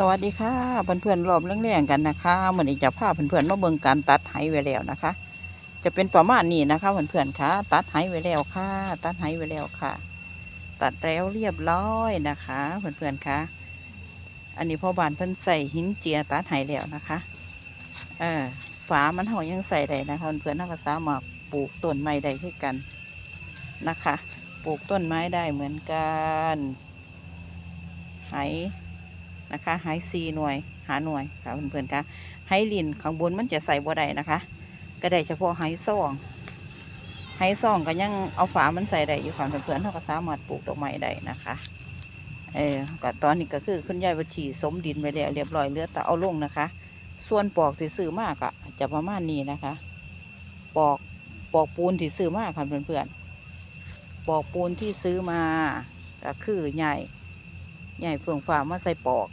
สวัสดีค่ะเพื่อนๆรอบเรื่องๆกันนะคะวันนี้จะพาเพื่อนๆมาเบิ่งการตัดไหไว้แล้วนะคะ จะเป็นประมาณนี้นะคะเพื่อนๆค่ะตัดไหไว้แล้วค่ะ ตัดไหไว้แล้วค่ะ ตัดแล้วเรียบร้อยนะคะเพื่อนๆค่ะอันนี้พ่อบานเพิ่นใส่หินเจียตัดไหแล้วนะคะเออฝามันเฮายังใส่ได้นะคะเพื่อนๆเฮาก็สามาปลูกต้นไม้ได้คือกันนะคะ ปลูกต้นไม้ได้เหมือนกันไห นะคะไฮซีหน่วยหาหน่วยค่ะเพื่อนๆคะไฮลินข้างบนมันจะใส่บ่ได้นะคะ ก็ได้เฉพาะไฮซองไฮซองก็ยังเอาฝามันใส่ได้อยู่ค่ะเพื่อนๆเขาก็สามารถปลูกดอกไม้ได้นะคะเออก็ตอนนี้ก็คือคุณยายบัชีสมดินไปแล้วเรียบร้อยเหลือแต่เอาลงนะคะ ส่วนปอกที่ซื้อมากอะจะประมาณนี้นะคะ ปอกปอกปูนที่ซื้อมากค่ะเพื่อนๆปอกปูนที่ซื้อมาก็คือใหญ่ใหญ่เฟืองฟ้ามาใส่ปอก